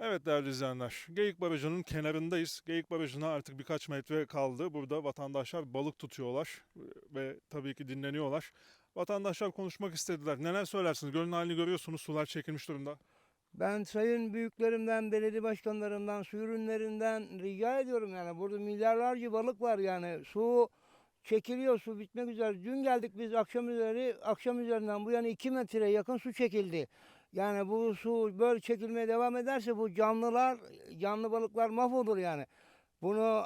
Evet değerli izleyenler, Geyik Barajı'nın kenarındayız. Geyik Barajı'na artık birkaç metre kaldı. Burada vatandaşlar balık tutuyorlar ve tabii ki dinleniyorlar. Vatandaşlar konuşmak istediler. Neler söylersiniz? Gölün halini görüyorsunuz, sular çekilmiş durumda. Ben sayın büyüklerimden, belediye başkanlarımdan, su ürünlerinden rica ediyorum yani. Burada milyarlarca balık var yani. Su çekiliyor, su bitmek üzere. Dün geldik biz akşam üzeri, akşam üzerinden bu yana 2 metreye yakın su çekildi. Yani bu su böyle çekilmeye devam ederse bu canlılar, canlı balıklar mahvolur yani. Bunu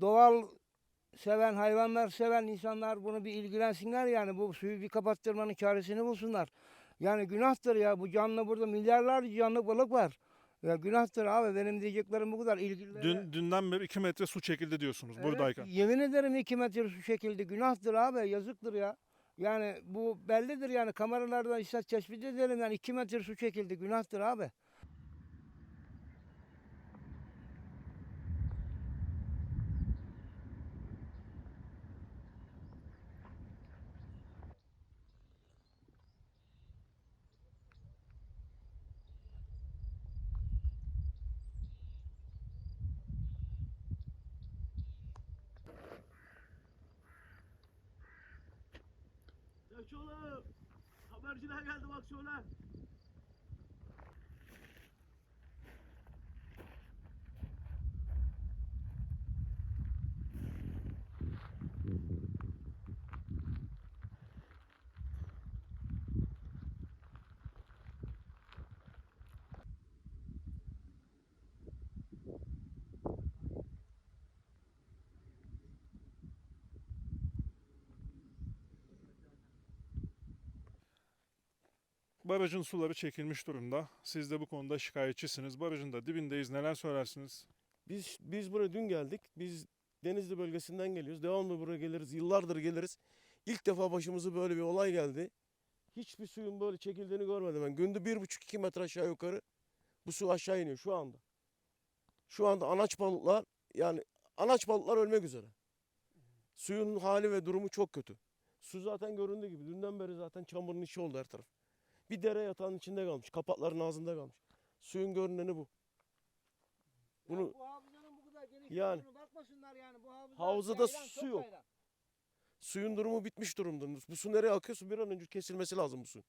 doğal seven, hayvanlar seven insanlar bunu bir ilgilensinler yani. Bu suyu bir kapattırmanın çaresini bulsunlar. Yani günahtır ya bu canlı burada milyarlarca canlı balık var. Ya günahtır abi benim diyeceklerim bu kadar. İlgililere... Dün dünden beri 2 metre su çekildi diyorsunuz Evet, buradayken. Yemin ederim iki metre su çekildi. Günahtır abi yazıktır ya. Yani bu bellidir yani kameralardan işte tespit edelim yani iki metre su çekildi. Günahtır abi. Geç oğlum. Haberciler geldi bak şöyle. Barajın suları çekilmiş durumda. Siz de bu konuda şikayetçisiniz. Barajın da dibindeyiz. Neler söylersiniz? Biz biz buraya dün geldik. Biz Denizli bölgesinden geliyoruz. Devamlı buraya geliriz. Yıllardır geliriz. İlk defa başımıza böyle bir olay geldi. Hiçbir suyun böyle çekildiğini görmedim ben. Günde bir buçuk iki metre aşağı yukarı bu su aşağı iniyor şu anda. Şu anda anaç balıklar yani anaç balıklar ölmek üzere. Suyun hali ve durumu çok kötü. Su zaten göründüğü gibi. Dünden beri zaten çamurun içi oldu her taraf. Bir dere yatağının içinde kalmış. Kapakların ağzında kalmış. Suyun görüneni bu. Bunu bu havuzanın bu kadar geniş Yani. bakmasınlar yani. Bu havuza Havuzada su yok. yayılan. suyun durumu bitmiş durumda. Bu su nereye akıyorsa bir an önce kesilmesi lazım bu suyun.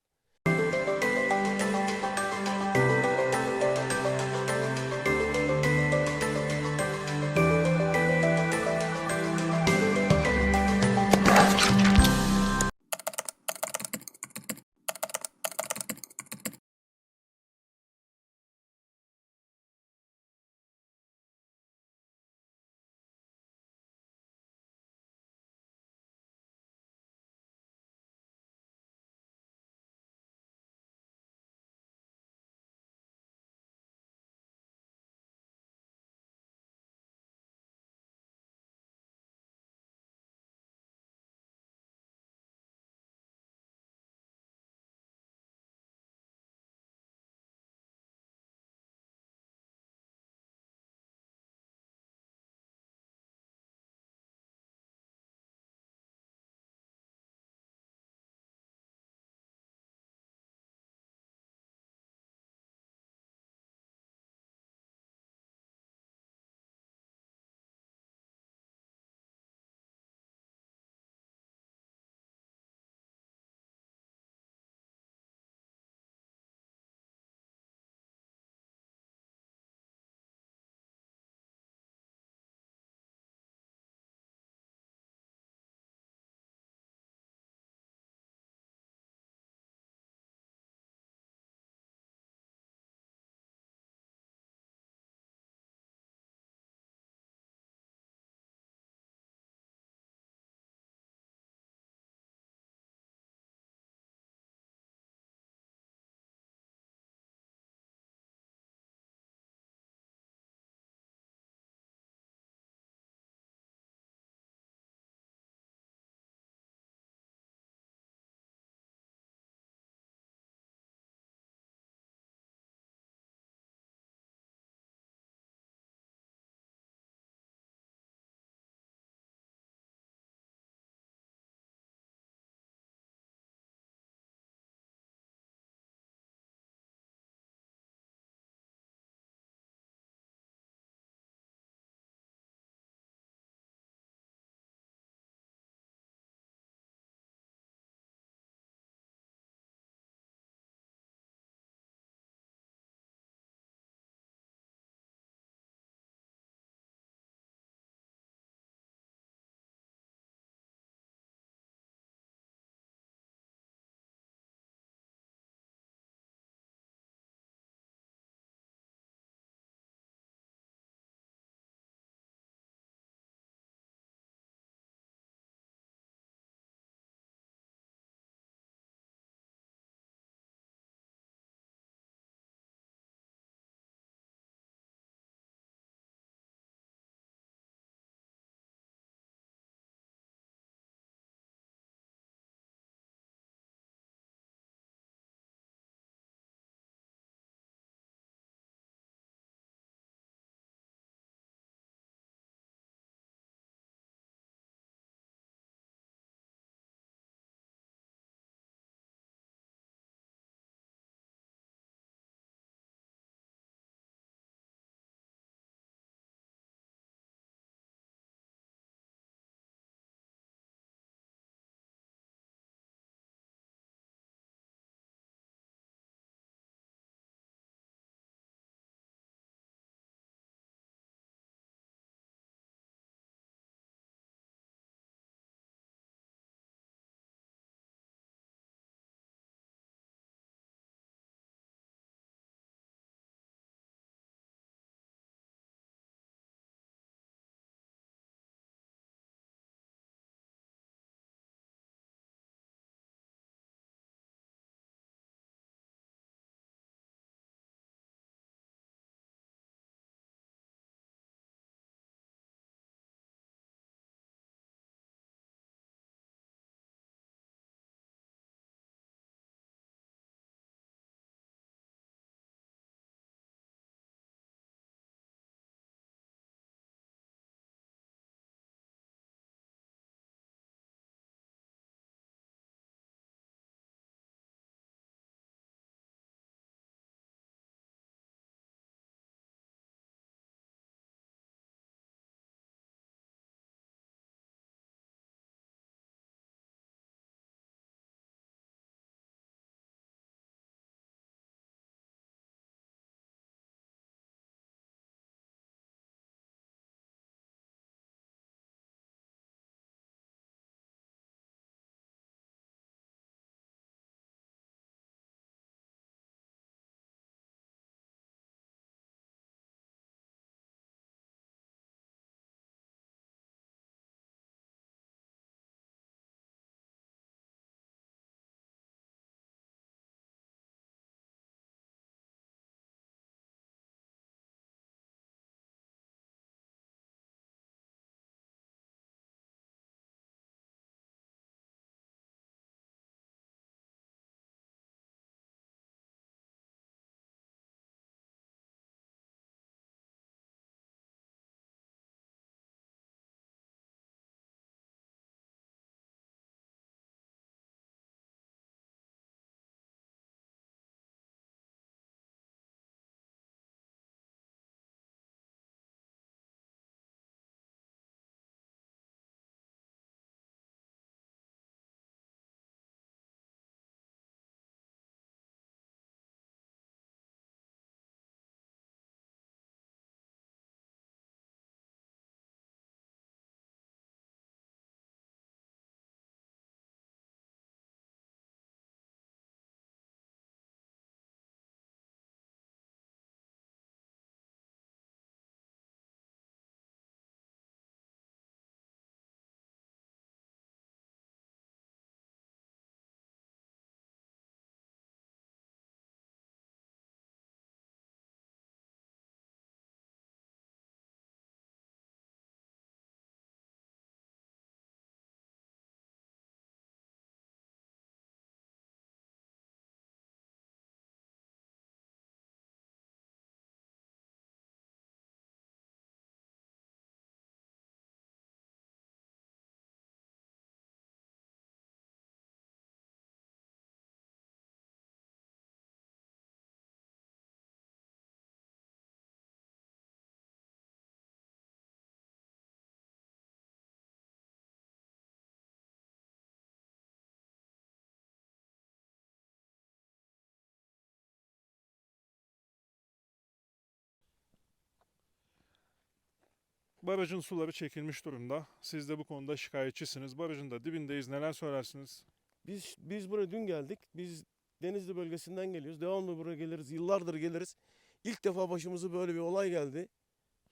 Barajın suları çekilmiş durumda. Siz de bu konuda şikayetçisiniz. Barajın da dibindeyiz. Neler söylersiniz? Biz biz buraya dün geldik. Biz Denizli bölgesinden geliyoruz. Devamlı buraya geliriz. Yıllardır geliriz. İlk defa başımıza böyle bir olay geldi.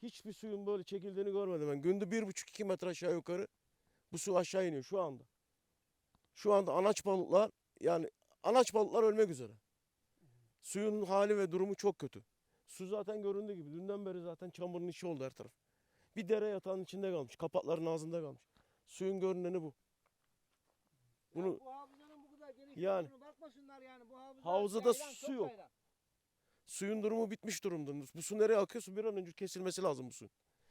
Hiçbir suyun böyle çekildiğini görmedim ben. Günde bir buçuk iki metre aşağı yukarı bu su aşağı iniyor şu anda. Şu anda anaç balıklar yani anaç balıklar ölmek üzere. Suyun hali ve durumu çok kötü. Su zaten göründüğü gibi. Dünden beri zaten çamurun içi oldu her taraf. Bir dere yatağının içinde kalmış. Kapakların ağzında kalmış. Suyun görüneni bu. Bunu bu havzanın bu kadar geniş Yani. bakmasınlar yani. Bu yaylan, su yok. yaylan. Suyun durumu bitmiş durumda. Bu su nereye akıyor? Su bir an önce kesilmesi lazım bu suyun.